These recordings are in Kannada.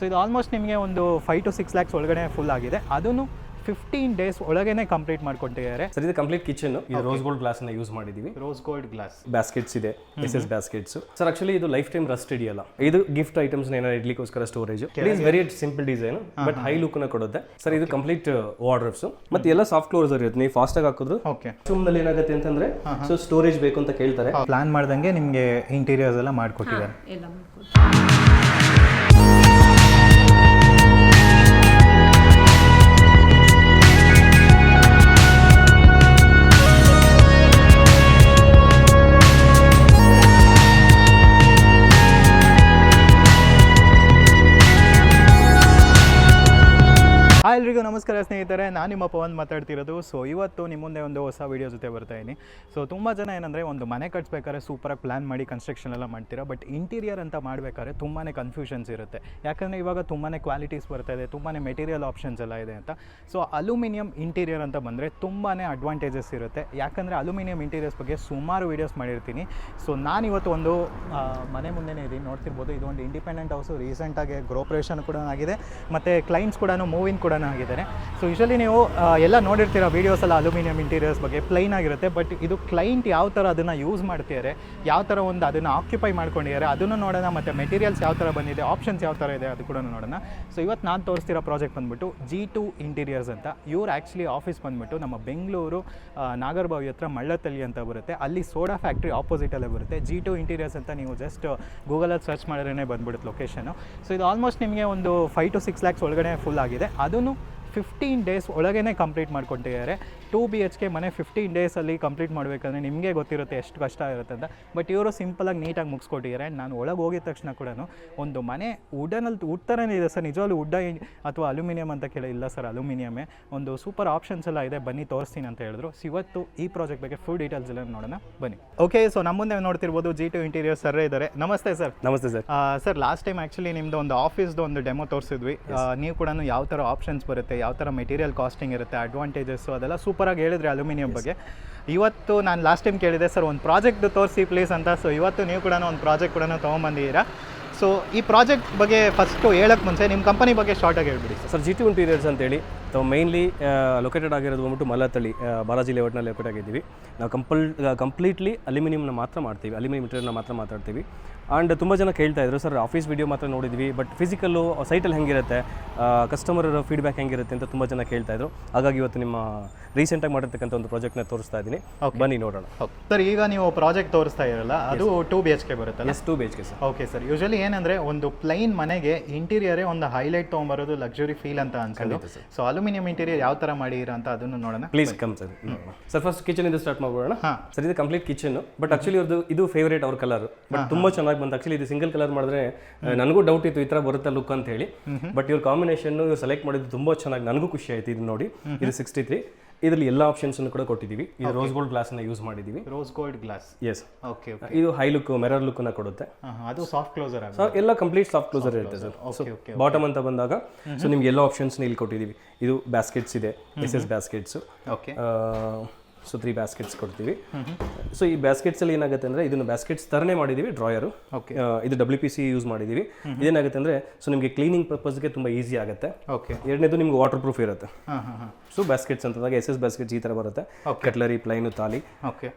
ಸೊ ಇದು ಆಲ್ಮೋಸ್ಟ್ ನಿಮಗೆ ಒಂದು ಫೈವ್ ಟು ಸಿಕ್ಸ್ ಲ್ಯಾಕ್ಸ್ ಒಳಗಡೆ ಫುಲ್ ಆಗಿದೆ. ಅದನ್ನು ಫಿಫ್ಟೀನ್ ಡೇಸ್ ಒಳಗೇನೆ ಕಂಪ್ಲೀಟ್ ಮಾಡ್ಕೊಟ್ಟಿದ್ದಾರೆ ಸರ್ ಇದು ಕಂಪ್ಲೀಟ್ ಕಿಚನ್ ಇದು ರೋಸ್ ಗೋಲ್ಡ್ ಗ್ಲಾಸ್ ಅನ್ನ ಯೂಸ್ ಮಾಡಿದೀವಿ. ರೋಸ್ ಗೋಲ್ಡ್ ಗ್ಲಾಸ್ ಬ್ಯಾಸ್ಕೆಟ್ಸ್ ಇದೆ S S baskets sir actually ಇದು ಲೈಫ್ ಟೈಮ್ ರಸ್ಟ್ ಇಡಿಯಲ್ಲ ಇದು ಗಿಫ್ಟ್ ಐಟಮ್ಸ್ ಏನಾದ್ರು ಇಡ್ಲಿಕ್ಕೋಸ್ಕರ storage it is very simple design but high. ಲುಕ್ನ ಕೊಡುತ್ತೆ. ಸರ್ ಇದು ಕಂಪ್ಲೀಟ್ ವಾರ್ಡ್ರಬ್ಸ್ ಮತ್ತೆ ಎಲ್ಲ ಸಾಫ್ಟ್ ಕ್ಲೋಸರ್ ಇರುತ್ತೆ. ನೀವು ಫಾಸ್ಟ್ ಆಗಿ ಹಾಕಿದ್ರು ಓಕೆ ನಲ್ಲಿ ಏನಾಗುತ್ತೆ ಅಂತಂದ್ರೆ ಸೊ ಸ್ಟೋರೇಜ್ ಬೇಕು ಅಂತ ಕೇಳ್ತಾರೆ. ಪ್ಲಾನ್ ಮಾಡ್ದಂಗೆ ನಿಮಗೆ ಇಂಟೀರಿಯರ್ಸ್ ಎಲ್ಲ ಮಾಡಿಕೊಟ್ಟಿದ್ದಾರೆ. ನಮಸ್ಕಾರ ಸ್ನೇಹಿತರೆ, ನಾನು ನಿಮ್ಮ ಪವನ್ ಮಾತಾಡ್ತಿರೋದು. ಸೊ ಇವತ್ತು ನಿಮ್ಮ ಮುಂದೆ ಒಂದು ಹೊಸ ವೀಡಿಯೋ ಜೊತೆ ಬರ್ತಾ ಇದ್ದೀನಿ ಸೊ ತುಂಬ ಜನ ಏನಂದರೆ ಒಂದು ಮನೆ ಕಟ್ಸ್ಬೇಕಾದ್ರೆ ಸೂಪರಾಗಿ ಪ್ಲ್ಯಾನ್ ಮಾಡಿ ಕನ್ಸ್ಟ್ರಕ್ಷನ್ ಎಲ್ಲ ಮಾಡ್ತೀರಾ ಬಟ್ ಇಂಟೀರಿಯರ್ ಅಂತ ಮಾಡಬೇಕಾದ್ರೆ ತುಂಬಾ ಕನ್ಫ್ಯೂಷನ್ಸ್ ಇರುತ್ತೆ. ಯಾಕಂದರೆ ಇವಾಗ ತುಂಬಾ ಕ್ವಾಲಿಟೀಸ್ ಬರ್ತಾ ಇದೆ ತುಂಬಾ ಮೆಟೀರಿಯಲ್ ಆಪ್ಷನ್ಸ್ ಎಲ್ಲ ಇದೆ ಅಂತ. ಸೊ ಅಲ್ಯೂಮಿನಿಯಂ ಇಂಟೀರಿಯರ್ ಅಂತ ಬಂದರೆ ತುಂಬಾ ಅಡ್ವಾಂಟೇಜಸ್ ಇರುತ್ತೆ. ಯಾಕಂದರೆ ಅಲ್ಯೂಮಿನಿಯಂ ಇಂಟೀರಿಯರ್ಸ್ ಬಗ್ಗೆ ಸುಮಾರು ವೀಡಿಯೋಸ್ ಮಾಡಿರ್ತೀನಿ. ಸೊ ನಾನು ಇವತ್ತು ಒಂದು ಮನೆ ಮುಂದೆನೇ ಇದ್ದೀನಿ ನೋಡ್ತಿರ್ಬೋದು ಇದೊಂದು ಇಂಡಿಪೆಂಡೆಂಟ್ ಹೌಸು ರೀಸೆಂಟಾಗಿ ಗ್ರೋಪ್ರೇಷನ್ ಕೂಡ ಆಗಿದೆ. ಮತ್ತು ಕ್ಲೈಂಟ್ಸ್ ಕೂಡ ಮೂವಿಂಗ್ ಕೂಡ ಆಗಿದ್ದಾರೆ ಸೊ ಯೂಶಲಿ ನೀವು ಎಲ್ಲ ನೋಡಿರ್ತೀರ ವೀಡಿಯೋಸ್ ಎಲ್ಲ ಅಲ್ಯೂಮಿನಿಯಂ ಇಂಟೀರಿಯರ್ಸ್ ಬಗ್ಗೆ ಪ್ಲೈನ್ ಆಗಿರುತ್ತೆ ಬಟ್ ಇದು ಕ್ಲೈಂಟ್ ಯಾವ ಥರ ಅದನ್ನು ಯೂಸ್ ಮಾಡ್ತಿದ್ದಾರೆ ಯಾವ ಥರ ಒಂದು ಅದನ್ನು ಆಕ್ಯುಪೈ ಮಾಡ್ಕೊಂಡಿದ್ದಾರೆ ಅದನ್ನು ನೋಡೋಣ, ಮತ್ತು ಮೆಟೀರಿಯಲ್ಸ್ ಯಾವ ಥರ ಬಂದಿದೆ ಆಪ್ಷನ್ಸ್ ಯಾವ ಥರ ಇದೆ, ಅದು ಕೂಡ ನೋಡೋಣ. ಸೊ ಇವತ್ತು ನಾನು ತೋರಿಸ್ತಿರೋ ಪ್ರಾಜೆಕ್ಟ್ ಬಂದ್ಬಿಟ್ಟು ಜಿ ಟು ಇಂಟೀರಿಯರ್ಸ್ ಅಂತ. ಇವ್ರು ಆ್ಯಕ್ಚುಲಿ ಆಫೀಸ್ ಬಂದ್ಬಿಟ್ಟು ನಮ್ಮ ಬೆಂಗಳೂರು ನಾಗರಬಾವಿ ಹತ್ರ ಮಳ್ಳತ್ತಳ್ಳಿ ಅಂತ ಬರುತ್ತೆ. ಅಲ್ಲಿ ಸೋಡಾ ಫ್ಯಾಕ್ಟ್ರಿ ಆಪೋಸಿಟಲ್ಲೇ ಬರುತ್ತೆ. ಜಿ ಟು ಇಂಟೀರಿಯರ್ಸ್ ಅಂತ ನೀವು ಜಸ್ಟ್ ಗೂಗಲಲ್ಲಿ ಸರ್ಚ್ ಮಾಡಿದ್ರೆ ಬಂದ್ಬಿಡುತ್ತೆ ಲೊಕೇಶನು ಸೊ ಇದು ಆಲ್ಮೋಸ್ಟ್ ನಿಮಗೆ ಒಂದು ಫೈವ್ ಟು ಸಿಕ್ಸ್ ಲ್ಯಾಕ್ಸ್ ಒಳಗಡೆ ಫುಲ್ ಆಗಿದೆ. ಅದನ್ನು ಫಿಫ್ಟೀನ್ ಡೇಸ್ ಒಳಗೇ ಕಂಪ್ಲೀಟ್ ಮಾಡ್ಕೊಟ್ಟಿದ್ದಾರೆ ಟೂ ಬಿ ಎಚ್ ಕೆ ಮನೆ ಫಿಫ್ಟೀನ್ ಡೇಸಲ್ಲಿ ಕಂಪ್ಲೀಟ್ ಮಾಡಬೇಕಂದ್ರೆ ನಿಮಗೆ ಗೊತ್ತಿರುತ್ತೆ ಎಷ್ಟು ಕಷ್ಟ ಇರುತ್ತೆ ಅಂತ. ಬಟ್ ಇವರು ಸಿಂಪಲಾಗಿ ನೀಟಾಗಿ ಮುಗಿಸ್ಕೊಟ್ಟಿದ್ದಾರೆ. ಆ್ಯಂಡ್ ನಾನು ಒಳಗೆ ಹೋಗಿದ ತಕ್ಷಣ ಕೂಡ ಒಂದು ಮನೆ ವುಡನಲ್ಲಿ ವುಡ್ ಥರನೇ ಇದೆ ಸರ್. ನಿಜವಾಗ್ಲೂ ವುಡ್ಡ ಅಥವಾ ಅಲ್ಯೂಮಿನಿಯಂ ಅಂತ ಕೇಳಿ ಇಲ್ಲ ಸರ್ ಅಲ್ಯೂಮಿನಿಯಮೇ ಒಂದು ಸೂಪರ್ ಆಪ್ಷನ್ಸ್ ಎಲ್ಲ ಇದೆ. ಬನ್ನಿ ತೋರಿಸ್ತೀನಿ ಅಂತ ಹೇಳಿದ್ರು. ಸೊ ಇವತ್ತು ಈ ಪ್ರಾಜೆಕ್ಟ್ ಬಗ್ಗೆ ಫುಲ್ ಡೀಟೇಲ್ಸ್ ಎಲ್ಲ ನೋಡೋಣ. ಬನ್ನಿ. ಓಕೆ ಸೊ ನಮ್ಮ ಮುಂದೆ ನೋಡ್ತಿರ್ಬೋದು ಜಿ ಟು ಇಂಟೀರಿಯರ್ ಸರ್ ಇದ್ದಾರೆ. ನಮಸ್ತೆ ಸರ್. ನಮಸ್ತೆ sir. Sir last time actually ನಿಮ್ಮದು ಒಂದು ಆಫೀಸ್ದು ಒಂದು ಡೆಮೋ ತೋರಿಸಿದ್ವಿ. ನೀವು ಕೂಡ ಯಾವ ಥರ ಆಪ್ಷನ್ಸ್ ಬರುತ್ತೆ ಯಾವ ಥರ ಮೆಟೀರಿಯಲ್ ಕಾಸ್ಟಿಂಗ್ ಇರುತ್ತೆ ಅಡ್ವಾಂಟೇಜಸ್ಸು ಅದೆಲ್ಲ ಸೂಪರಾಗಿ ಹೇಳಿದ್ರಿ ಅಲ್ಯೂಮಿನಿಯಂ ಬಗ್ಗೆ. ಇವತ್ತು ನಾನು ಲಾಸ್ಟ್ ಟೈಮ್ ಕೇಳಿದೆ ಸರ್ ಒಂದು ಪ್ರಾಜೆಕ್ಟ್ ತೋರಿಸಿ ಪ್ಲೀಸ್ ಅಂತ. ಸೊ ಇವತ್ತು ನೀವು ಕೂಡ ಒಂದು ಪ್ರಾಜೆಕ್ಟ್ ಕೂಡ ತೊಗೊಂಬಂದಿದ್ದೀರಾ? ಸೊ ಈ ಪ್ರಾಜೆಕ್ಟ್ ಬಗ್ಗೆ ಫಸ್ಟು ಹೇಳಕ್ಕೆ ಮುಂಚೆ ನಿಮ್ಮ ಕಂಪನಿ ಬಗ್ಗೆ ಶಾರ್ಟಾಗಿ ಹೇಳ್ಬಿಡಿ sir sir G T interiors ಅಂತೇಳಿ ನಾವು ಮೇನ್ಲಿ ಲೊಕೇಟೆಡ್ ಆಗಿರೋದು ಬಂದ್ಬಿಟ್ಟು ಮಲ್ಲತ್ತಳ್ಳಿ ಬಾಲಾಜಿ ಲೇಔಟ್ನಲ್ಲಿ ಲೊಕೇಟ್ ಆಗಿದ್ದೀವಿ. ನಾವು ಕಂಪಲ್ ಕಂಪ್ಲೀಟ್ಲಿ ಅಲ್ಯೂಮಿನಿಯಂನ ಮಾತ್ರ ಮಾಡ್ತೀವಿ. ಅಲ್ಯೂಮಿನಿಯಂ ಮೆಟೀರಿಯಲ್ನ ಮಾತ್ರ ಮಾತಾಡ್ತೀವಿ. ಆ್ಯಂಡ್ ತುಂಬ ಜನ ಕೇಳ್ತಾ ಇದ್ರು ಸರ್ ಆಫೀಸ್ ವೀಡಿಯೋ ಮಾತ್ರ ನೋಡಿದ್ವಿ ಬಟ್ ಫಿಸಿಕಲ್ಲು ಸೈಟಲ್ಲಿ ಹೆಂಗಿರುತ್ತೆ? ಕಸ್ಟಮರ್ ಫೀಡ್ಬ್ಯಾಕ್ ಹೆಂಗಿರುತ್ತೆ? ಅಂತ ತುಂಬ ಜನ ಕೇಳ್ತಾ ಇದ್ರು. ಹಾಗಾಗಿ ಇವತ್ತು ನಿಮ್ಮ ರೀಸೆಂಟಾಗಿ ಮಾಡಿರ್ತಕ್ಕಂಥ ಒಂದು ಪ್ರಾಜೆಕ್ಟ್ನ ತೋರಿಸ್ತಾ ಇದ್ದೀನಿ. ಬನ್ನಿ ನೋಡೋಣ. ಸರ್ ಈಗ ನೀವು ಪ್ರಾಜೆಕ್ಟ್ ತೋರಿಸ್ತಾ ಇರಲ್ಲ ಅದು ಟೂ ಬಿ ಎಚ್ ಕೆ ಬರುತ್ತೆ yes two B H K sir okay sir usually ಏನಂದ್ರೆ ಒಂದು ಪ್ಲೈನ್ ಮನೆಗೆ ಇಂಟೀರಿಯರೇ ಒಂದು ಹೈಲೈಟ್ ತೊಗೊಂಬರೋದು ಲಕ್ಸುರಿ ಫೀಲ್ ಅಂತ ಅನ್ಸೋದು. ಸೊ ಅಲ್ಯೂಮಿನಿಯಂ ಇಂಟೀರಿಯರ್ ಯಾವ ತರ ಮಾಡಿರ ಅಂತ ಅದನ್ನು ನೋಡೋಣ. Please come sir sir first kitchen ಇಂದ ಸ್ಟಾರ್ಟ್ ಮಾಡ್ಬೋಣ. ಸರ್ ಇದು ಕಂಪ್ಲೀಟ್ ಕಿಚನ್ ಬಟ್ ಆಕ್ಚುಲಿ ಅವ್ರದ್ದು ಇದು ಫೇವರೇಟ್ ಅವ್ರ ಕಲರ್ ಬಟ್ ತುಂಬಾ ಚೆನ್ನಾಗಿ ಬಂತು. ಆಕ್ಚುಲಿ ಇದು ಸಿಂಗಲ್ ಕಲರ್ ಮಾಡಿದ್ರೆ ನನಗೂ ಡೌಟ್ ಇತ್ತು ಈ ತರ ಬರುತ್ತೆ ಲುಕ್ ಅಂತ ಹೇಳಿ. ಬಟ್ ಇವ್ರ ಕಾಂಬಿನೇಷನ್ ಇವ್ರು ಸೆಲೆಕ್ಟ್ ಮಾಡಿದ್ದು ತುಂಬಾ ಚೆನ್ನಾಗಿ ನನಗೂ ಖುಷಿ ಆಯ್ತು ಇದು ನೋಡಿ. ಇದು ಸಿಕ್ಸ್ಟಿ ತ್ರೀ ಇದರಲ್ಲಿ ಎಲ್ಲ ಆಪ್ಷನ್ಸ್ ಕೂಡ ಕೊಟ್ಟಿದ್ದೀವಿ. ಇದು ರೋಸ್ ಗೋಲ್ಡ್ ಗ್ಲಾಸ್ ಅನ್ನ ಯೂಸ್ ಮಾಡಿದ್ದೀವಿ. Rose gold glass yes okay ಇದು ಹೈ ಲುಕ್ ಮೆರರ್ ಲುಕ್ ಅನ್ನ ಕೊಡುತ್ತೆ. ಅದು ಸಾಫ್ಟ್ ಕ್ಲೋಸರ್ ಎಲ್ಲ ಕಂಪ್ಲೀಟ್ ಸಾಫ್ಟ್ ಕ್ಲೋಸರ್ ಇರುತ್ತೆ ಸರ್. ಬಾಟಮ್ ಅಂತ ಬಂದಾಗ ಸೊ ನಿಮ್ಗೆ ಎಲ್ಲ ಆಪ್ಷನ್ಸ್ ಇಲ್ಲಿ ಕೊಟ್ಟಿದ್ದೀವಿ. ಇದು ಬ್ಯಾಸ್ಕೆಟ್ಸ್ ಇದೆ S S baskets okay so three baskets ಕೊಡ್ತೀವಿ. ಸೊ ಈ ಬ್ಯಾಸ್ಕೆಟ್ಸಲ್ಲಿ ಏನಾಗುತ್ತೆ ಅಂದ್ರೆ ಇದನ್ನು ಬ್ಯಾಸ್ಕೆಟ್ಸ್ ತರನೇ ಮಾಡಿದೀವಿ ಡ್ರಾಯರು ಓಕೆ ಇದು ಡಬ್ಲ್ಯೂ ಪಿ ಸಿ ಯೂಸ್ ಮಾಡಿದೀವಿ. ಇದೇನಾಗುತ್ತೆ ಅಂದ್ರೆ ಸೊ ನಿಮಗೆ ಕ್ಲೀನಿಂಗ್ ಪರ್ಪಸ್ಗೆ ತುಂಬಾ ಈಸಿ ಆಗುತ್ತೆ. ಓಕೆ ಎರಡನೇದು ನಿಮ್ಗೆ ವಾಟರ್ ಪ್ರೂಫ್ ಇರುತ್ತೆ ಸೊ ಬ್ಯಾಸ್ಕೆಟ್ಸ್ ಅಂತಂದಾಗ ಎಸ್ ಎಸ್ ಬ್ಯಾಸ್ಕೆಟ್ಸ್ ಈ ತರ ಬರುತ್ತೆ. Cutlery plain thali okay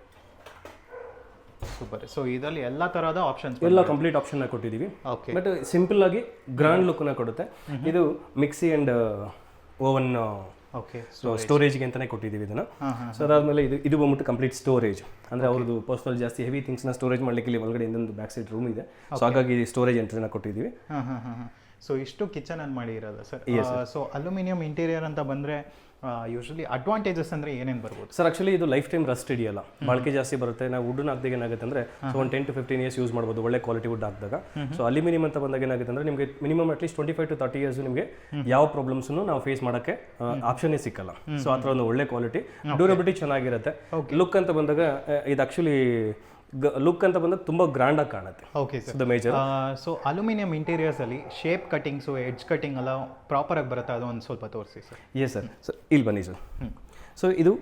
super so ಇದರಲ್ಲಿ ಎಲ್ಲ ಥರದ ಆಪ್ಷನ್ಸ್ ಎಲ್ಲ ಕಂಪ್ಲೀಟ್ ಆಪ್ಷನ್ ಕೊಟ್ಟಿದ್ದೀವಿ ಓಕೆ ಬಟ್ ಸಿಂಪಲ್ ಆಗಿ ಗ್ರ್ಯಾಂಡ್ ಲುಕ್ನ ಕೊಡುತ್ತೆ. ಇದು mixie and oven okay so ಸ್ಟೋರೇಜ್ಗೆ ಅಂತಾನೆ ಕೊಟ್ಟಿದ್ದೀವಿ ಇದನ್ನ. ಸೊ ಅದಾದಮೇಲೆ ಇದು ಇದು ಬಂದ್ಬಿಟ್ಟು ಕಂಪ್ಲೀಟ್ ಸ್ಟೋರೇಜ್ ಅಂದ್ರೆ ಅವ್ರದ್ದು ಪರ್ಸನಲ್ ಜಾಸ್ತಿ ಹೆವಿ ಥಿಂಗ್ಸ್ನ ಸ್ಟೋರೇಜ್ ಮಾಡ್ಲಿಕ್ಕೆ ಇಲ್ಲಿ ಒಳಗಡೆ ಇನ್ನೊಂದು ಬ್ಯಾಕ್ ಸೈಡ್ ರೂಮ್ ಇದೆ. ಸೊ ಹಾಗಾಗಿ ಸ್ಟೋರೇಜ್ ಎಂಟ್ರಿನ ಕೊಟ್ಟಿದ್ದೀವಿ. ಸೊ ಇಷ್ಟು ಕಿಚನ್ ಅನ್ನು ಮಾಡಿರೋದು ಸರ್. ಸೊ ಅಲ್ಯೂಮಿನಿಯಂ ಇಂಟೀರಿಯರ್ ಅಂತ ಬಂದರೆ ಯೂಶಲಿ ಅಡ್ವಾಂಟೇಜಸ್ ಅಂದರೆ ಏನೇನು ಬರ್ಬೋದು? ಸರ್ ಆಕ್ಚುಲಿ ಇದು ಲೈಫ್ ಟೈಮ್ ರಸ್ಟ್ ಇದೆಯಲ್ಲ ಬಾಳಿಕೆ ಜಾಸ್ತಿ ಬರುತ್ತೆ. ನಾವು ವುಡ್ನ ಹಾಕಿದಾಗ ಏನಾಗುತ್ತೆ ಅಂದರೆ ಸೊ ಒಂದು ten to fifteen years use ಮಾಡ್ಬೋದು ಒಳ್ಳೆ ಕ್ವಾಲಿಟಿ ವುಡ್ ಹಾಕಿದಾಗ. ಸೊ ಅಲ್ಯೂಮಿನಿಯಂ ಅಂತ ಬಂದಾಗ ಏನಾಗುತ್ತೆ ಅಂದ್ರೆ ನಿಮಗೆ minimum at least twenty five to thirty years ನಿಮಗೆ ಯಾವ ಪ್ರಾಬ್ಲಮ್ಸ್ನು ನಾವು ಫೇಸ್ ಮಾಡೋಕ್ಕೆ ಆಪ್ಷನ್ನೇ ಸಿಕ್ಕಲ್ಲ. ಸೊ ಆ ಥರ ಒಂದು ಒಳ್ಳೆ ಕ್ವಾಲಿಟಿ ಡ್ಯೂರಬಿಲಿಟಿ ಚೆನ್ನಾಗಿರುತ್ತೆ. ಲುಕ್ ಅಂತ ಬಂದಾಗ ಇದು ಆಕ್ಚುಲಿ ಲುಕ್ ಅಂತ ಬಂದಾಗ ತುಂಬಾ ಗ್ರ್ಯಾಂಡ್ ಆಗಿ ಕಾಣುತ್ತೆ. Okay sir the major so aluminium ಇಂಟೀರಿಯರ್ಸಲ್ಲಿ shape cuttings edge cutting ಎಲ್ಲ ಪ್ರಾಪರ್ ಆಗಿ ಬರುತ್ತೆ? ಅದು ಒಂದು ಸ್ವಲ್ಪ ತೋರಿಸಿ ಸರ್ ಎಸ್ ಸರ್ ಸರ್ ಇಲ್ಲಿ ಬನ್ನಿ ಸರ್ ಸೊ ಇದು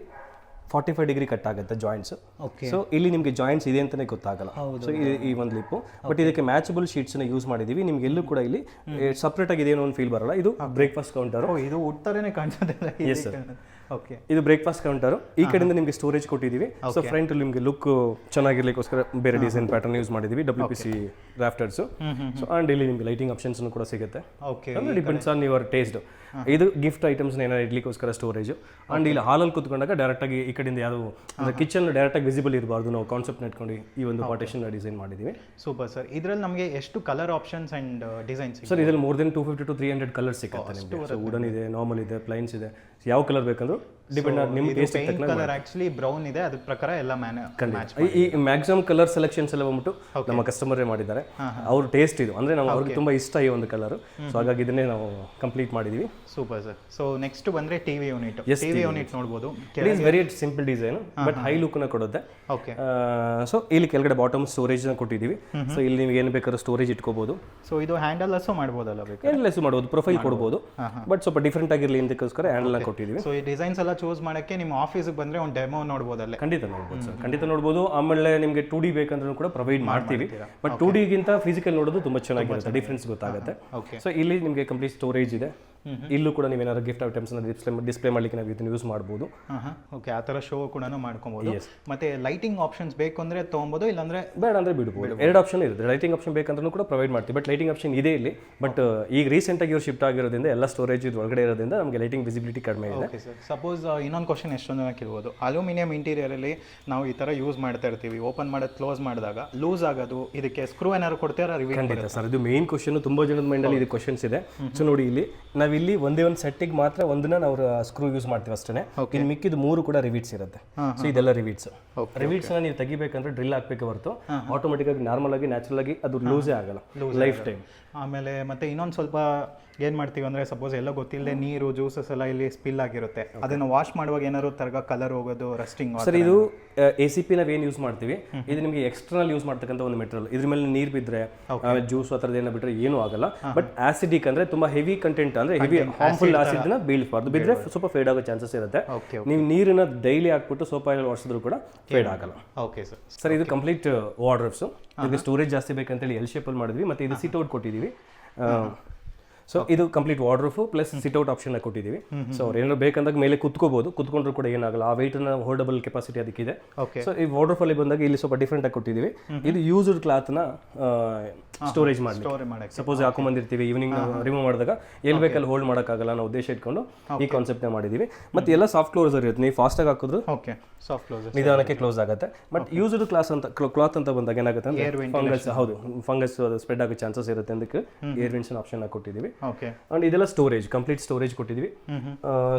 ಫಾರ್ಟಿ ಫೈವ್ ಡಿಗ್ರಿ ಕಟ್ ಆಗುತ್ತೆ ಜಾಯಿಂಟ್ಸ್ ಓಕೆ ಸೊ ಇಲ್ಲಿ ನಿಮಗೆ ಜಾಯಿಂಟ್ಸ್ ಇದೆ ಅಂತಲೇ ಗೊತ್ತಾಗಲ್ಲ. ಸೊ ಈ ಒಂದು ಲಿಪ್ಪು ಬಟ್ ಇದಕ್ಕೆ ಮ್ಯಾಚಬಲ್ ಶೀಟ್ಸ್ನ ಯೂಸ್ ಮಾಡಿದ್ದೀವಿ ನಿಮ್ಗೆ ಎಲ್ಲೂ ಕೂಡ ಇಲ್ಲಿ ಸಪ್ರೇಟ್ ಆಗಿ ಇದೇನೋ ಒಂದು ಫೀಲ್ ಬರಲ್ಲ. ಇದು ಬ್ರೇಕ್ಫಾಸ್ಟ್ ಕೌಂಟರ್ ಇದು ಇದು ಕಾಣಿಸುತ್ತೆ ಎಸ್ ಓಕೆ ಇದು ಬ್ರೇಕ್ಫಾಸ್ಟ್ ಕೌಂಟರ್ ಈ ಕಡೆಯಿಂದ ನಿಮಗೆ ಸ್ಟೋರೇಜ್ ಕೊಟ್ಟಿದ್ದೀವಿ ಸೊ ಫ್ರಂಟ್ ನಿಮಗೆ ಲುಕ್ ಚೆನ್ನಾಗಿರ್ಲಿಕ್ಕೋಸ್ಕರ ಬೇರೆ ಡಿಸೈನ್ ಪ್ಯಾಟರ್ನ್ ಯೂಸ್ ಮಾಡಿದ್ದೀವಿ W P C rafters so and ಇಲ್ಲಿ ನಿಮಗೆ ಲೈಟಿಂಗ್ ಆಪ್ಷನ್ಸ್ ಕೂಡ ಸಿಗುತ್ತೆ. Okay. Depends on your taste ಇದು ಗಿಫ್ಟ್ ಐಟಮ್ಸ್ ಏನಾದ್ರು ಇಡ್ಲಿಕ್ಕೋಸ್ಕರ ಸ್ಟೋರೇಜ್ ಆ್ಯಂಡ್ ಇಲ್ಲಿ ಹಾಲಲ್ಲಿ ಕುತ್ಕೊಂಡಾಗ ಡೈರೆಕ್ಟ್ ಆಗಿ ಈ ಕಡೆಯಿಂದ ಯಾವುದು ಅಂದ್ರೆ ಕಿಚನ್ ಡೈರೆಕ್ಟ್ ಆಗಿ ವಿಸಿಬಲ್ ಇರಬಾರ್ದು ನಾವು ಕಾನ್ಸೆಪ್ಟ್ ಇಟ್ಕೊಂಡು ಈ ಒಂದು ಪಾರ್ಟೇಷನ್ ಡಿಸೈನ್ ಮಾಡಿದ್ದೀವಿ ಸೂಪರ್ ಸರ್ ಇದರಲ್ಲಿ ನಮಗೆ ಎಷ್ಟು colour options and designs sir ಇದರಲ್ಲಿ more than two fifty to three hundred colour ಸಿಗುತ್ತೆ ವುಡನ್ ಇದೆ ನಾರ್ಮಲ್ ಇದೆ ಪ್ಲೈನ್ಸ್ ಇದೆ. ಯಾವ ಕಲರ್ ಬೇಕಂದ್ರೂ ಡಿಪೆಂಡ್ ಆನ್ ನಿಮ್ಮ ಟೇಸ್ಟ್ ಕಲರ್ ಆಕ್ಚುಲಿ ಬ್ರೌನ್ ಇದೆ ಅದ್ರ ಪ್ರಕಾರ ಎಲ್ಲ ಮ್ಯಾನ್ ಈ ಮ್ಯಾಕ್ಸಿಮಮ್ ಕಲರ್ ಸೆಲೆಕ್ಷನ್ಸ್ ಎಲ್ಲ ಬಂದ್ಬಿಟ್ಟು ನಮ್ಮ ಕಸ್ಟಮರೇ ಮಾಡಿದ್ದಾರೆ. ಅವ್ರ ಟೇಸ್ಟ್ ಇದು. ಅಂದ್ರೆ ನಾವು ಅವ್ರಿಗೆ ತುಂಬಾ ಇಷ್ಟ ಈ ಒಂದು ಕಲರ್ ಸೊ ಹಾಗಾಗಿ ಇದನ್ನೇ ನಾವು ಕಂಪ್ಲೀಟ್ ಮಾಡಿದೀವಿ. ಸೂಪರ್ ಸರ್ ಸೊ ನೆಕ್ಸ್ಟ್ ಬಂದ್ರೆ ಟಿವಿ ಯೂನಿಟ್ ಟಿವಿ ಯೂನಿಟ್ ನೋಡ್ಬೋದು. It is very simple design but high. ಲುಕ್ನ ಕೊಡುತ್ತೆ. ಓಕೆ ಸೊ ಇಲ್ಲಿ ಕೆಳಗಡೆ ಬಾಟಮ್ ಸ್ಟೋರೇಜ್ ಕೊಟ್ಟಿದ್ದೀವಿ ಸೊ ಇಲ್ಲಿ ನೀವು ಏನು ಬೇಕಾದ್ರೂ ಸ್ಟೋರೇಜ್ ಇಟ್ಕೋಬಹುದು ಸೊ ಇದು ಹ್ಯಾಂಡಲ್ ಅಲ್ಲೂ ಮಾಡ್ಬೋದಲ್ಲ ಬೇಕು ಏನ್ಲೆಸ್ ಮಾಡ್ಬೋದು ಪ್ರೊಫೈಲ್ ಕೊಡ್ಬೋದು. ಬಟ್ ಸ್ವಲ್ಪ ಡಿಫ್ರೆಂಟ್ ಆಗಿರಲಿ ಅಂತಕ್ಕೋಸ್ಕರ ಹ್ಯಾಂಡಲ್ ಕೊಟ್ಟಿದ್ದೀವಿ ಸೊ ಈ ಡಿಸೈನ್ಸ್ ಎಲ್ಲ ಚೂಸ್ ಮಾಡಕ್ಕೆ ನಿಮ್ಮ ಆಫೀಸಿಗೆ ಬಂದ್ರೆ ಒಂದು ಡೆಮೋ ನೋಡ್ಬೋದಲ್ಲೇ? ಖಂಡಿತ ನೋಡ್ಬೋದು ಸರ್. ಖಂಡಿತ ನೋಡ್ಬೋದು. ಆಮೇಲೆ ನಿಮಗೆ ಟೂ ಡಿ ಬೇಕಂದ್ರೂ ಕೂಡ ಪ್ರೊವೈಡ್ ಮಾಡ್ತೀವಿ. ಬಟ್ ಟೂ ಡಿಗಿಂತ ಫಿಸಿಕಲ್ ನೋಡೋದು ತುಂಬಾ ಚೆನ್ನಾಗಿರುತ್ತೆ ಡಿಫ್ರೆನ್ಸ್ ಗೊತ್ತಾಗುತ್ತೆ. ಸೊ ಇಲ್ಲಿ ನಿಮಗೆ ಕಂಪ್ಲೀಟ್ ಸ್ಟೋರೇಜ್ ಇದೆ. ಇಲ್ಲೂ ಕೂಡ ನೀವೇನಾದ್ರು ಗಿಫ್ಟ್ ಐಟಮ್ಸ್ ಡಿಸ್ಪ್ಲೇ ಡಿಸ್ಪ್ಲೇ ಮಾಡ್ಲಿಕ್ಕೆ ನಾವು ಇದನ್ನು ಯೂಸ್ ಮಾಡ್ಬೋದು. ಓಕೆ ಆ ಥರ ಶೋ ಕೂಡ ಮಾಡ್ಕೊಬೋದು. ಮತ್ತೆ ಲೈಟಿಂಗ್ ಆಪ್ಷನ್ಸ್ ಬೇಕು ಅಂದ್ರೆ ತೊಗೊಬೋದು ಇಲ್ಲಾಂದ್ರೆ ಬೇಡ ಅಂದ್ರೆ ಬಿಡ್ಬೋದು. ಎರಡು ಆಪ್ಷನ್ ಇರುತ್ತೆ. ಲೈಟಿಂಗ್ ಆಪ್ಷನ್ ಬೇಕಂದ್ರೂ ಕೂಡ ಪ್ರೊವೈಡ್ ಮಾಡ್ತೀವಿ. ಬಟ್ ಲೈಟಿಂಗ್ ಆಪ್ಷನ್ ಇದೆ ಇಲ್ಲಿ. ಬಟ್ ಈಗ ರೀಸೆಂಟ್ ಆಗಿ ಇವ್ರು ಶಿಫ್ಟ್ ಆಗಿರೋದ್ರಿಂದ ಎಲ್ಲ ಸ್ಟೋರೇಜ್ ಇದು ಒಳಗಡೆ ಇರೋದ್ರಿಂದ ನಮಗೆ ಲೈಟಿಂಗ್ ವಿಸಿಬಿಲಿಟಿ ಕಡಿಮೆ ಇದೆ. ಸರ್ ಸಪೋಸ್ ಇನ್ನೊಂದು ಕ್ವಶನ್ ಎಷ್ಟೊಂದು ಜನ ಕೇಳ್ಬೋದು ಅಲ್ಯೂಮಿನಿಯಂ ಇಂಟೀರಿಯರಲ್ಲಿ ನಾವು ಈ ತರ ಯೂಸ್ ಮಾಡ್ತಾ ಇರ್ತೀವಿ. ಓಪನ್ ಮಾಡೋದು ಕ್ಲೋಸ್ ಮಾಡಿದಾಗ ಲೂಸ್ ಆಗೋದು ಇದಕ್ಕೆ ಸ್ಕ್ರೂ ಏನಾದ್ರು ಕೊಡ್ತೀರಾ? ಖಂಡಿತ ಸರ್ ಇದು ಮೇನ್ ಕ್ವಶನ್ ತುಂಬಾ ಜನದ ಮೈಂಡಲ್ಲಿ ಇದು ಕ್ವಶನ್ಸ್ ಇದೆ. ಸೊ ನೋಡಿ ಇಲ್ಲಿ ನಾವು ಇಲ್ಲಿ ಒಂದೇ ಒಂದು ಸೆಟ್ಟಿಗೆ ಮಾತ್ರ ಒಂದನ್ನ ನಾವು ಸ್ಕ್ರೂ ಯೂಸ್ ಮಾಡ್ತೀವಿ ಅಷ್ಟೇ ಇನ್ನು ಮಿಕ್ಕಿದ ಮೂರು ಕೂಡ ರಿವೀಟ್ಸ್ ಇರುತ್ತೆ. ಸೊ ಇದೆಲ್ಲ ರಿವೀಟ್ಸ್ ರಿವೀಟ್ಸ್ ನೀವು ತೆಗಿಬೇಕಂದ್ರೆ ಡ್ರಿಲ್ ಹಾಕ್ಬೇಕು ಹೊರತು. ಆಟೋಮೆಟಿಕ್ ಆಗಿ ನಾರ್ಮಲ್ ಆಗಿ ನ್ಯಾಚುರಲ್ ಆಗಿ ಅದು ಲೂಸೇ ಆಗಲ್ಲ. ಲೈಫ್ ಟೈಮ್ ಆಮೇಲೆ ಮತ್ತೆ ಇನ್ನೊಂದು ಸ್ವಲ್ಪ ಏನ್ ಮಾಡ್ತೀವಿ ಅಂದ್ರೆ ಸಪೋಸ್ ಎಲ್ಲ ಗೊತ್ತಿಲ್ಲದೆ ನೀರು ಜ್ಯೂಸಸ್ ಎಲ್ಲ ಇಲ್ಲಿ ಸ್ಪಿಲ್ ಆಗಿರುತ್ತೆ. ಅದನ್ನು ವಾಶ್ ಮಾಡುವಾಗ ಏನಾದ್ರು ತರಗ ಕಲರ್ ಹೋಗೋದು ರಸ್ಟಿಂಗ್ ಸರ್ ಇದು ಎ ಸಿ ಪಿ ನಾವು ಏನು ಯೂಸ್ ಮಾಡ್ತೀವಿ? ಇದು ನಿಮಗೆ ಎಕ್ಸ್ಟರ್ನಲ್ ಯೂಸ್ ಮಾಡ್ತಕ್ಕಂಥ ಒಂದು ಮೆಟೀರಿಯಲ್ ಇದ್ರ ಮೇಲೆ ನೀರು ಬಿದ್ದರೆ ಜ್ಯೂಸ್ ಆ ಥರದ್ದು ಏನೋ ಬಿಟ್ಟರೆ ಏನೂ ಆಗಲ್ಲ. ಬಟ್ ಆಸಿಡಿಕ್ ಅಂದ್ರೆ ತುಂಬಾ ಹೆವಿ ಕಂಟೆಂಟ್ ಅಂದ್ರೆ ಹೆವಿ ಹಾರ್ಮ್ಫುಲ್ ಆಸಿಡ್ನ ಬೀಳ್ಬಾರ್ದು ಬಿದ್ರೆ ಸ್ವಲ್ಪ ಫೇಡ್ ಆಗೋ ಚಾನ್ಸಸ್ ಇರುತ್ತೆ. ನೀವು ನೀರನ್ನ ಡೈಲಿ ಹಾಕ್ಬಿಟ್ಟು ಸೋಪ್ ಆಯಿಲ್ ಒರೆಸಿದ್ರು ಕೂಡ ಫೇಡ್ ಆಗಲ್ಲ. ಓಕೆ ಸರ್ ಸರ್ ಇದು ಕಂಪ್ಲೀಟ್ ವಾರ್ಡ್ರಬ್ಸ್ ಇದಕ್ಕೆ ಸ್ಟೋರೇಜ್ ಜಾಸ್ತಿ ಬೇಕಂತೇಳಿ ಎಲ್ ಶೇಪಲ್ಲಿ ಮಾಡಿದ್ವಿ. ಮತ್ತೆ ಇದು ಸಿಟ್ ಔಟ್ ಕೊಟ್ಟಿದ್ದೀವಿ ಸೊ ಇದು complete wardrobe plus sit out option ಕೊಟ್ಟಿದ್ದೀವಿ. ಸೊ ಅವ್ರು ಏನಾದ್ರು ಬೇಕಂದಾಗ ಮೇಲೆ ಕುತ್ಕೋಬಹುದು ಕುತ್ಕೊಂಡ್ರು ಕೂಡ ಏನಾಗಲ್ಲ. ಆ weight ನ ಹೋಲ್ಡಬಲ್ ಕೆಪಾಸಿಟಿ ಅದಕ್ಕಿದೆ. ಓಕೆ ಸೊ ಈ ವಾರ್ಡ್ರೂಫ್ ಅಲ್ಲಿ ಬಂದಾಗ ಇಲ್ಲಿ ಸ್ವಲ್ಪ ಡಿಫ್ರೆಂಟ್ ಆಗಿ ಕೊಟ್ಟಿದ್ದೀವಿ. ಇದು ಯೂಸ್ಡ್ ಕ್ಲಾತ್ನ ಸ್ಟೋರೇಜ್ ಮಾಡಿ ಸಪೋಸ್ ಹಾಕೊಂಡ್ಬಂದಿರ್ತೀವಿ ಈವ್ನಿಂಗ್ ರಿಮೂವ್ ಮಾಡಿದಾಗ ಎಲ್ಲಿ ಬೇಕಲ್ಲಿ ಹೋಲ್ಡ್ ಮಾಡೋಕ್ಕಾಗಲ್ಲ ಅನ್ನೋ ಉದ್ದೇಶ ಇಟ್ಕೊಂಡು ಈ ಕಾನ್ಸೆಪ್ಟ್ನ ಮಾಡಿದ್ದೀವಿ. ಮತ್ತೆ ಎಲ್ಲ ಸಾಫ್ಟ್ ಕ್ಲೋಸರ್ ಇರುತ್ತೆ. ನೀವು ಫಾಸ್ಟಾಗಿ ಹಾಕಿದ್ರು ಓಕೆ ಸಾಫ್ಟ್ ನಿಧಾನಕ್ಕೆ ಕ್ಲೋಸ್ ಆಗುತ್ತೆ. ಬಟ್ ಯೂಸ್ಡ್ ಕ್ಲಾಸ್ ಅಂತ ಕ್ಲಾತ್ ಅಂತ ಬಂದಾಗ ಏನಾಗುತ್ತೆ ಅಂದ್ರೆ ಫಂಗಸ್ ಹೌದು ಫಂಗಸ್ ಸ್ಪ್ರೆಡ್ ಆಗೋ ಚಾನ್ಸಸ್ ಇರುತ್ತೆ. ಅದಕ್ಕೆ ಏರ್ ಆಪ್ಷನ್ ಕೊಟ್ಟಿದ್ದೀವಿ. ಅಂಡ್ ಇದೆಲ್ಲ ಸ್ಟೋರೇಜ್ ಕಂಪ್ಲೀಟ್ ಸ್ಟೋರೇಜ್ ಕೊಟ್ಟಿದ್ವಿ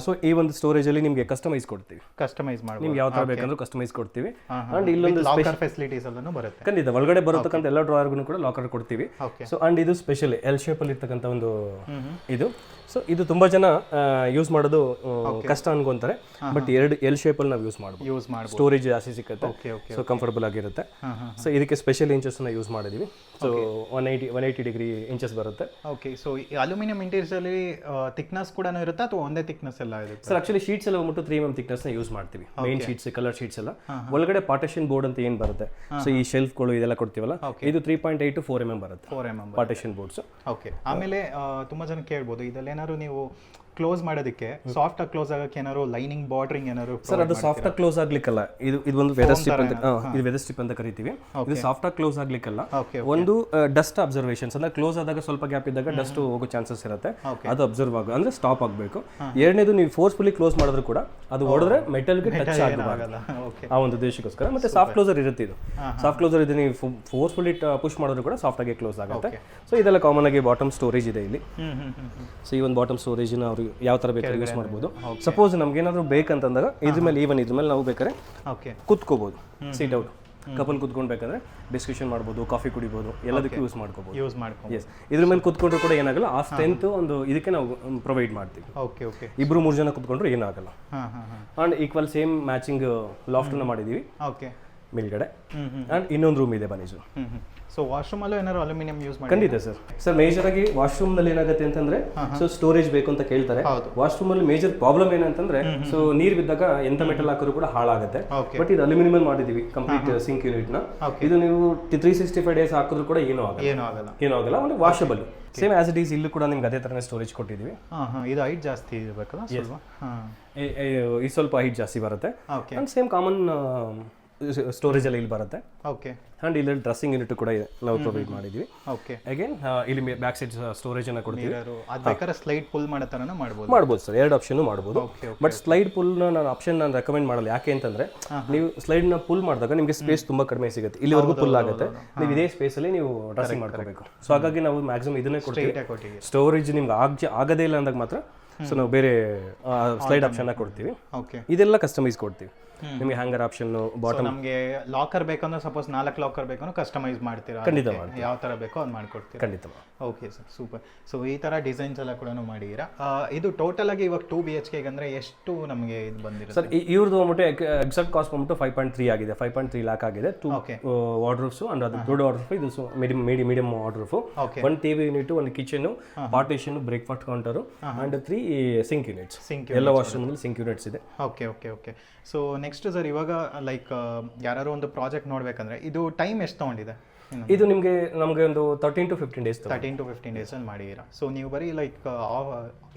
ಸೊ ಈ ಒಂದು ಸ್ಟೋರೇಜ್ ಅಲ್ಲಿ ನಿಮಗೆ ಕಸ್ಟಮೈಸ್ ಕೊಡ್ತೀವಿ. ಕಸ್ಟಮೈಸ್ ಮಾಡಿ ನಿಮ್ಗೆ ಯಾವ ತರ ಬೇಕಂದ್ರೂ ಕಸ್ಟಮೈಸ್ ಕೊಡ್ತೀವಿ. ಅಂಡ್ ಇಲ್ಲೊಂದು ಲಾಕರ್ ಫೆಸಿಲಿಟೀಸ್ ಅಲ್ಲೂ ಬರುತ್ತೆ. ಖಂಡಿತ ಒಳಗಡೆ ಬರತಕ್ಕಂತ ಎಲ್ಲ ಡ್ರಾಯರ್ಗೂ ಕೂಡ ಲಾಕರ್ ಕೊಡ್ತೀವಿ. ಸೊ ಅಂಡ್ ಇದು ಸ್ಪೆಷಲ್ ಎಲ್ ಶೇಪ್ ಅಲ್ಲಿ ಇರ್ತಕ್ಕಂಥ ಒಂದು ಇದು. ಸೊ ಇದು ತುಂಬಾ ಜನ ಯೂಸ್ ಮಾಡೋದು ಕಷ್ಟ ಅನ್ಕೊಂತಾರೆ. ಬಟ್ ಎರಡು ಎಲ್ ಶೇಪ್ ಅಲ್ಲಿ ನಾವು ಯೂಸ್ ಮಾಡ್ಬೋದು. ಯೂಸ್ ಸ್ಟೋರೇಜ್ ಜಾಸ್ತಿ ಸಿಕ್ಕತ್ತೆ. ಸೊ ಕಂಫರ್ಟಬಲ್ ಆಗಿರುತ್ತೆ. ಸೊ ಇದಕ್ಕೆ ಸ್ಪೆಷಲ್ ಇಂಚಸ್ನ ಯೂಸ್ ಮಾಡಿದೀವಿ. So one eighty one eighty degree hinges ಬರುತ್ತೆ. ಓಕೆ ಸೊ ಅಲ್ಯೂಮಿನಿಯಂ ಇಂಟೀರಿಯರ್ಸ್ ಅಲ್ಲಿ ಥಿಕ್ನೆಸ್ ಕೂಡ ಇರುತ್ತೆ ಅಥವಾ ಒಂದೇ ಥಿಕ್ನೆಸ್ ಎಲ್ಲ ಇದೆ ಸರ್ ಆಕ್ಚುಲಿ ಶೀಟ್ಸ್ ಎಲ್ಲ ಬಂದ್ಬಿಟ್ಟು ತ್ರೀ ಎಂ thickness ನ ಯೂಸ್ ಮಾಡ್ತೀವಿ. ಮೇನ್ ಶೀಟ್ಸ್ ಕಲರ್ ಶೀಟ್ಸ್ ಎಲ್ಲ. ಒಳಗಡೆ ಪಾರ್ಟೇಷನ್ ಬೋರ್ಡ್ ಅಂತ ಏನ್ ಬರುತ್ತೆ? ಸೊ ಈ ಶೆಲ್ಫ್ಗಳು ಇದೆಲ್ಲ ಕೊಡ್ತೀವಲ್ಲ? ಇದು three point eight four M M ಬರುತ್ತೆ. Four M M partition boards okay ಆಮೇಲೆ ತುಂಬಾ ಜನ ಕೇಳ್ಬೋದು ಇದೆಲ್ಲ ಏನಾದ್ರು ನೀವು ಕ್ಲೋಸ್ ಮಾಡೋದಕ್ಕೆ ಸಾಫ್ಟ್ ಆಗಿ ಕ್ಲೋಸ್ ಆಗಕ್ಕೆ ಏನಾದ್ರು ಲೈನಿಂಗ್ ಬಾರ್ಡ್ರಿಂಗ್ ಏನಾದ್ರು ಸರ್ ಅದು ಸಾಫ್ಟ್ ಆಗಿ ಕ್ಲೋಸ್ ಆಗ್ಲಿಕ್ಕಲ್ಲ. ಇದು ಇದು ಒಂದು ವೆದರ್ ಸ್ಟ್ರಿಪ್ ಅಂತ ಇದು ವೆದರ್ ಸ್ಟಿಪ್ ಅಂತ ಕರಿತೀವಿ. ಇದು ಸಾಫ್ಟ್ ಆಗಿ ಕ್ಲೋಸ್ ಆಗ್ಲಿಕ್ಕಲ್ಲ. ಒಂದು ಡಸ್ಟ್ ಅಬ್ಸರ್ವೇಷನ್ಸ್ ಅಂದ್ರೆ ಕ್ಲೋಸ್ ಆದಾಗ ಸ್ವಲ್ಪ ಗ್ಯಾಪ್ ಇದ್ದಾಗ ಡಸ್ಟ್ ಹೋಗೋ ಚಾನ್ಸಸ್ ಇರುತ್ತೆ. ಅದು ಅಬ್ಸರ್ವ್ ಆಗ ಅಂದ್ರೆ ಸ್ಟಾಪ್ ಆಗಬೇಕು. ಎರಡನೇದು ನೀವು ಫೋರ್ಸ್ಫುಲಿ ಕ್ಲೋಸ್ ಮಾಡಿದ್ರು ಕೂಡ ಅದು ಹೊಡೆದ್ರೆ ಮೆಟಲ್ಗೆ ಟಚ್ ಆಗಬಾರ್ದು. ಆಗಲ್ಲ ಆ ಒಂದು ಉದ್ದೇಶಕ್ಕೋಸ್ಕರ. ಮತ್ತೆ ಸಾಫ್ಟ್ ಕ್ಲೋಸರ್ ಇರುತ್ತೆ ಇದು. ಸಾಫ್ಟ್ ಕ್ಲೋಸರ್ ಇದು ನೀವು ಫೋರ್ಸ್ಫುಲಿ ಪುಷ್ ಮಾಡಿದ್ರು ಕೂಡ ಸಾಫ್ಟ್ ಆಗಿ ಕ್ಲೋಸ್ ಆಗುತ್ತೆ. ಸೊ ಇದೆಲ್ಲ ಕಾಮನ್ ಆಗಿ ಬಾಟಮ್ ಸ್ಟೋರೇಜ್ ಇದೆ ಇಲ್ಲಿ. ಸೊ ಈ ಒಂದು ಬಾಟಮ್ ಸ್ಟೋರೇಜ್ನ ಅವರು ಯಾವ ತರ ಬೇಕಾದ್ರೆ ಯೂಸ್ ಮಾಡ್ಬೋದು. ಸಪೋಸ್ ನಮ್ಗೆ ಏನಾದ್ರು ಬೇಕಂತಂದಾಗ ಇದ್ರ ಮೇಲೆ ಈವನ್ ಇದ್ರ ಮೇಲೆ ನಾವು ಬೇಕಾದ್ರೆ ಓಕೆ ಕುತ್ಕೋಬೋದು. ಸೀಟ್ ಔಟ್ ಕಪಲ್ ಕುತ್ಕೊಳ್ಬೇಕಾದ್ರೆ ಡಿಸ್ಕಷನ್ ಮಾಡ್ಬೋದು ಕಾಫಿ ಕುಡಿಬೋದು ಎಲ್ಲದಕ್ಕೂ ಯೂಸ್ ಮಾಡ್ಕೋಬೋದು. ಯೂಸ್ ಮಾಡ್ಕೊಂಡು ಎಸ್ ಇದ್ರ ಮೇಲೆ ಕುತ್ಕೊಂಡ್ರೆ ಕೂಡ ಏನಾಗಲ್ಲ ಆ ಸ್ಟ್ರೆಂತ್ ಒಂದು ಇದಕ್ಕೆ ನಾವು ಪ್ರೊವೈಡ್ ಮಾಡ್ತೀವಿ. ಓಕೆ ಓಕೆ ಇಬ್ರು ಮೂರು ಜನ ಕುತ್ಕೊಂಡ್ರು ಏನಾಗಲ್ಲ. ಆ್ಯಂಡ್ ಈಕ್ವಲ್ ಸೇಮ್ ಮ್ಯಾಚಿಂಗ್ ಲಾಫ್ಟನ್ನ ಮಾಡಿದ್ದೀವಿ ಓಕೆ ಮೇಲ್ಗಡೆ. ಆ್ಯಂಡ್ ಇನ್ನೊಂದು ರೂಮ್ ಇದೆ ಬನೀಸು ಸೊ ವಾಶ್ರೂಮಲ್ಲೂ ಏನಾದ್ರು ಅಲ್ಯೂಮಿನಿಯಂ ಯೂಸ್ ಮಾಡಿ ಖಂಡಿತ ಸರ್. ಸರ್ ಮೇಜರ್ ಆಗಿ ವಾಶ್ರೂಮ್ನಲ್ಲಿ ಏನಾಗುತ್ತೆ ಅಂತಂದ್ರೆ ಸೊ ಸ್ಟೋರೇಜ್ ಬೇಕು ಅಂತ ಕೇಳ್ತಾರೆ. ವಾಶ್ರೂಮ್ ಅಲ್ಲಿ ಮೇಜರ್ ಪ್ರಾಬ್ಲಮ್ ಏನಂತಂದ್ರೆ ಸೊ ನೀರ್ ಬಿದ್ದಾಗ ಎಂತ ಮೆಟಲ್ ಹಾಕಿದ್ರು ಕೂಡ ಹಾಳಾಗುತ್ತೆ. ಬಟ್ ಇದು ಅಲ್ಯೂಮಿನಿಯಂ ಮಾಡಿದೀವಿ ಕಂಪ್ಲೀಟ್ ಸಿಂಕ್ ಯೂನಿಟ್ನ. ಇದು ನೀವು ತ್ರೀ ಸಿಕ್ಸ್ಟಿ ಫೈವ್ ಡೇಸ್ ಹಾಕಿದ್ರು ಕೂಡ ಏನೂ ಆಗಲ್ಲ. ಏನೂ ಆಗಲ್ಲ. ಏನೂ ಆಗಲ್ಲ ಒಂದು washable same as it is ಇಲ್ಲೂ ಕೂಡ ನಿಮ್ಗೆ ಅದೇ ತರನೇ ಸ್ಟೋರೇಜ್ ಕೊಟ್ಟಿದ್ದೀವಿ. ಇದು ಹೈಟ್ ಜಾಸ್ತಿ ಇರಬೇಕಲ್ಲ ಸ್ವಲ್ಪ? ಸ್ವಲ್ಪ ಹೈಟ್ ಜಾಸ್ತಿ ಬರುತ್ತೆ. ಸೇಮ್ ಕಾಮನ್ ಸ್ಟೋರೇಜ್ ಎಲ್ಲ ಇಲ್ಲಿ ಬರುತ್ತೆ. ಓಕೆ ಅಂಡ್ ಇಲ್ಲಿ ಡ್ರೆಸ್ಸಿಂಗ್ ಯೂನಿಟ್ ಕೂಡ ಇದೆ. ನಾವು ಪ್ರೊವೈಡ್ ಮಾಡಿದ್ವಿ. ಓಕೆ ಅಗೇನ್ ಇಲ್ಲಿ ಬ್ಯಾಕ್ ಸೈಡ್ ಸ್ಟೋರೇಜ್ ಅನ್ನ ಕೊಡ್ತೀವಿ. ಅದು ಬೇಕಾದ್ರೆ ಸ್ಲೈಡ್ ಪುಲ್ ಮಾಡೋ ಥರನ ಮಾಡ್ಬೋದು. ಮಾಡ್ಬೋದು ಸರ್. ಎರಡು ಆಪ್ಷನ್ ಮಾಡ್ಬೋದು. ಬಟ್ ಸ್ಲೈಡ್ ಪುಲ್ನ ನಾನು ಆಪ್ಷನ್ ನಾನು ರೆಕಮೆಂಡ್ ಮಾಡಲ್ಲ. ಯಾಕೆ ಅಂತಂದ್ರೆ ನೀವು ಸ್ಲೈಡ್ನ ಪುಲ್ ಮಾಡಿದಾಗ ನಿಮಗೆ ಸ್ಪೇಸ್ ತುಂಬಾ ಕಡಿಮೆ ಸಿಗುತ್ತೆ. ಇಲ್ಲಿವರೆಗೂ ಪುಲ್ ಆಗುತ್ತೆ. ನೀವು ಇದೇ ಸ್ಪೇಸಲ್ಲಿ ನೀವು ಡ್ರೆಸ್ಸಿಂಗ್ ಮಾಡ್ಕೋಬೇಕು. ಸೊ ಹಾಗಾಗಿ ನಾವು ಮ್ಯಾಕ್ಸಿಮಮ್ ಇದನ್ನೇ ಕೊಡ್ತೀವಿ. ಸ್ಟೋರೇಜ್ ನಿಮ್ಗೆ ಆಗ ಆಗದೇ ಇಲ್ಲ ಅಂದಾಗ ಮಾತ್ರ ಸೊ ನಾವು ಬೇರೆ ಸ್ಲೈಡ್ ಆಪ್ಷನ್ ಕೊಡ್ತೀವಿ. ಓಕೆ ಇದೆಲ್ಲ ಕಸ್ಟಮೈಸ್ ಕೊಡ್ತೀವಿ. ನಿಮಗೆ ಹ್ಯಾಂಗರ್ ಆಪ್ಷನ್ ಬಾಟಮ್ ನಮಗೆ ಲಾಕರ್ ಬೇಕಂದ್ರೆ ಸಪೋಸ್ ನಾಲ್ಕು ಲಾಕರ್ ಬೇಕಂದ್ರೆ ಕಸ್ಟಮೈಸ್ ಮಾಡ್ತೀರಾ? ಖಂಡಿತ ಯಾವ ತರ ಬೇಕೋ ಅದು ಮಾಡ್ಕೊಡ್ತೀರಾ? ಖಂಡಿತ ಓಕೆ ಸರ್ ಸೂಪರ್ ಸೊ ಈ ತರ ಡಿಸೈನ್ಸ್ ಎಲ್ಲ ಕೂಡ ಮಾಡಿದೀರಾ ಇದು ಟೋಟಲ್ ಆಗಿ ಇವಾಗ ಟೂ ಬಿ ಎಚ್ ಕೆಗೆ ಅಂದರೆ ಎಷ್ಟು ನಮಗೆ ಇದು ಬಂದಿರೋ ಸರ್ ಇವ್ರದ್ದು ಬಂದ್ಬಿಟ್ಟು ಎಕ್ಸಾಕ್ಟ್ ಕಾಸ್ಟ್ ಬಂದ್ಬಿಟ್ಟು ಫೈವ್ ಪಾಯಿಂಟ್ ತ್ರೀ ಆಗಿದೆ. ಫೈವ್ ಪಾಯಿಂಟ್ ತ್ರೀ ಲ್ಯಾಕ್ ಆಗಿದೆ. ಟೂ. ವಾರ್ಡ್ರೂಫ್ಸ್ ಅಂಡ್ ಅದು ದೊಡ್ಡ ವಾರ್ಡ್ರೂಫ್ ಇದು medium ಮೀಡಿ medium wardrobe Okay. One TV unit ಒಂದು kitchen partition breakfast counter and three sink units sink ಎಲ್ಲ ವಾಶ್ರೂಮ್ ಸಿಂಕ್ ಯೂನಿಟ್ಸ್ ಇದೆ. Okay okay okay so next sir ಇವಾಗ ಲೈಕ್ ಯಾರು ಒಂದು ಪ್ರಾಜೆಕ್ಟ್ ನೋಡ್ಬೇಕಂದ್ರೆ ಇದು ಟೈಮ್ ಎಷ್ಟು ತೊಗೊಂಡಿದೆ? ಇದು ನಿಮಗೆ ನಮಗೆ ಒಂದು thirteen to fifteen days thirteen to fifteen ಅಲ್ಲಿ ಮಾಡಿದೀರಾ ಸೊ ನೀವು ಬರೀ ಲೈಕ್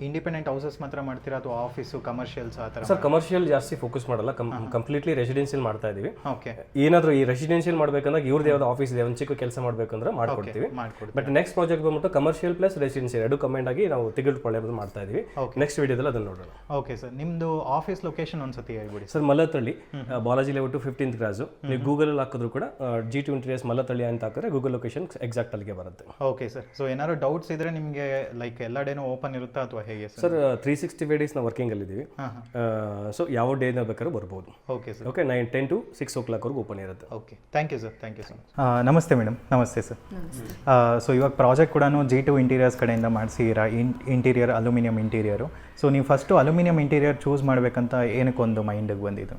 ಇಂಡಿಪೆಂಡೆಂಟ್ ಹೌಸಸ್ ಮಾತ್ರ ಮಾಡ್ತೀರಾ ಅಥವಾ ಆಫೀಸು ಕಮರ್ಷಿಯಲ್ಸ್ ಆ ಥರ ಸರ್ ಕಮರ್ಷಿಯಲ್ ಜಾಸ್ತಿ ಫೋಕಸ್ ಮಾಡಲ್ಲ. ಕಂಪ್ಲೀಟ್ಲಿ ರೆಸಿಡೆನ್ಷಿಯಲ್ ಮಾಡ್ತಾ ಇದೀವಿ. ಓಕೆ ಏನಾದರೂ ಈ ರೆಸಿಡೆನ್ಷಿಯಲ್ ಮಾಡಬೇಕಂದ್ರೆ ಇವ್ರದ್ದು ಯಾವ್ದು ಆಫೀಸ್ ಇದೆ ಒಂದು ಚಿಕ್ಕ ಕೆಲಸ ಮಾಡಬೇಕಂದ್ರೆ ಮಾಡ್ಕೊಡ್ತೀವಿ. ಬಟ್ ನೆಕ್ಸ್ಟ್ ಪ್ರಾಜೆಕ್ಟ್ ಬಂದ್ಬಿಟ್ಟು ಕಮರ್ಷಿಯಲ್ ಪ್ಲಸ್ ರೆಸಿಡೆನ್ಷಿಯಲ್ ಎರಡು ಕಮೆಂಟ್ ಆಗಿ ನಾವು ತೆಗೆದುಕೊಳ್ಳೋದು ಮಾಡ್ತಾ ಇದೀವಿ. ನೆಕ್ಸ್ಟ್ ವಿಡಿಯೋದಲ್ಲಿ ಅದನ್ನ ನೋಡೋಣ. ಓಕೆ ಸರ್ ನಿಮ್ಮದು ಆಫೀಸ್ ಲೊಕೇಶನ್ ಒಂದ್ಸತಿ ಹೇಳ್ಬಿಡಿ. Sir Mallathahalli Balaji level two fifteenth cross ನೀವು ಗೂಗಲಲ್ಲಿ ಹಾಕಿದ್ರು ಕೂಡ ಜಿ ಟ್ವೆಂಟಿ ಎಸ್ ಮಲ್ಲತ್ತಳ್ಳಿ ಅಂತ ಹಾಕಿದ್ರೆ ಗೂಗಲ್ ಲೊಕೇಶನ್ ಎಕ್ಸಾಕ್ಟ್ ಅಲ್ಲಿಗೆ ಬರುತ್ತೆ. ಓಕೆ ಸರ್ ಸೊ ಏನಾದ್ರು ಡೌಟ್ಸ್ ಇದ್ರೆ ನಿಮಗೆ ಲೈಕ್ ಎಲ್ಲ ಡೇನೂ ಓಪನ್ ಇರುತ್ತಾ ಅಥವಾ ಹೇಗೆ sir sir three sixty five days ನಾವು ವರ್ಕಿಂಗಲ್ಲಿದ್ದೀವಿ ಹಾಂ ಇದೀವಿ ಸೊ ಯಾವ ಡೇನ ಬೇಕಾದ್ರೂ ಬರ್ಬೋದು. Okay sir okay nine ten to six ಓ ಕ್ಲಾಕ್ವರೆಗೂ ಓಪನ್ ಇರುತ್ತೆ. Okay thank you sir thank you sir much ನಮಸ್ತೆ ಮೇಡಮ್ ನಮಸ್ತೆ ಸರ್ ಸೊ ಇವಾಗ ಪ್ರಾಜೆಕ್ಟ್ ಕೂಡ ಜಿ ಟು ಇಂಟೀರಿಯರ್ಸ್ ಕಡೆಯಿಂದ ಮಾಡಿಸಿರಾ in interior aluminium interior so ನೀವು ಫಸ್ಟು ಅಲ್ಯೂಮಿನಿಯಂ ಇಂಟೀರಿಯರ್ ಚೂಸ್ ಮಾಡಬೇಕಂತ ಏನಕ್ಕೊಂದು ಮೈಂಡಿಗೆ ಬಂದಿದ್ದು?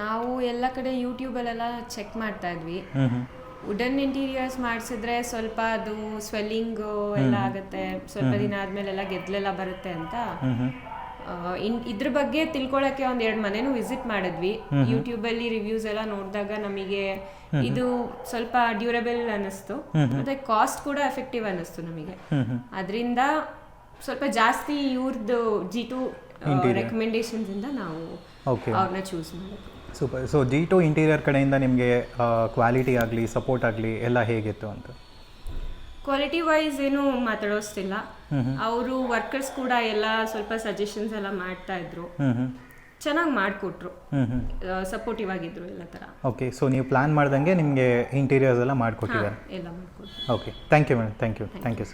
ನಾವು ಎಲ್ಲ ಕಡೆ ಯೂಟ್ಯೂಬಲ್ಲೆಲ್ಲ ಚೆಕ್ ಮಾಡ್ತಾ ಇದ್ವಿ. ಹ್ಞೂ ಹ್ಞೂ ವುಡನ್ ಇಂಟೀರಿಯರ್ಸ್ ಮಾಡಿಸಿದ್ರೆ ಸ್ವಲ್ಪ ಅದು ಸ್ವೆಲ್ಲಿಂಗು ಎಲ್ಲ ಆಗುತ್ತೆ. ಸ್ವಲ್ಪ ದಿನ ಆದ್ಮೇಲೆಲ್ಲ ಗೆದ್ಲೆಲ್ಲ ಬರುತ್ತೆ ಅಂತ. ಇನ್- ಇದ್ರ ಬಗ್ಗೆ ತಿಳ್ಕೊಳಕ್ಕೆ ಒಂದ್ ಎರಡ್ ಮನೆನೂ ವಿಸಿಟ್ ಮಾಡಿದ್ವಿ. ಯೂಟ್ಯೂಬ್ ಅಲ್ಲಿ ರಿವ್ಯೂಸ್ ಎಲ್ಲ ನೋಡಿದಾಗ ನಮಗೆ ಇದು ಸ್ವಲ್ಪ ಡ್ಯೂರಬಲ್ ಅನ್ನಿಸ್ತು. ಮತ್ತೆ ಕಾಸ್ಟ್ ಕೂಡ ಎಫೆಕ್ಟಿವ್ ಅನ್ನಿಸ್ತು ನಮಗೆ. ಅದರಿಂದ ಸ್ವಲ್ಪ ಜಾಸ್ತಿ ಇವ್ರದ್ದು ಜಿ ಟು ರೆಕಮೆಂಡೇಶನ್ಸ್ ಇಂದ ನಾವು ಓಕೆ ಅವ್ರನ್ನ ಚೂಸ್ ಮಾಡಿದ್ವಿ. Super so G two interior ಕಡೆಯಿಂದ ನಿಮಗೆ ಕ್ವಾಲಿಟಿ ಆಗಲಿ ಸಪೋರ್ಟ್ ಆಗಲಿ ಎಲ್ಲ ಹೇಗಿತ್ತು ಅಂತ? ಕ್ವಾಲಿಟಿ ವೈಸ್ ಏನು ಮಾತಾಡೋಷ್ಟಿಲ್ಲ. ಅವರು ವರ್ಕರ್ಸ್ ಕೂಡ ಎಲ್ಲ ಸ್ವಲ್ಪ ಸಜೆಷನ್ಸ್ ಎಲ್ಲ ಮಾಡ್ತಾ ಇದ್ರು. ಚೆನ್ನಾಗಿ ಮಾಡಿಕೊಟ್ರು. ಸಪೋರ್ಟಿವ್ ಆಗಿದ್ರು ಎಲ್ಲ ಥರ ಓಕೆ ಸೊ ನೀವು ಪ್ಲಾನ್ ಮಾಡ್ದಂಗೆ ನಿಮಗೆ ಇಂಟೀರಿಯರ್ಸ್ ಎಲ್ಲ ಮಾಡಿಕೊಟ್ಟಿದ್ದಾರೆ. ಎಲ್ಲ ಮಾಡಿಕೊಟ್ರು. Okay thank you madam thank you thank you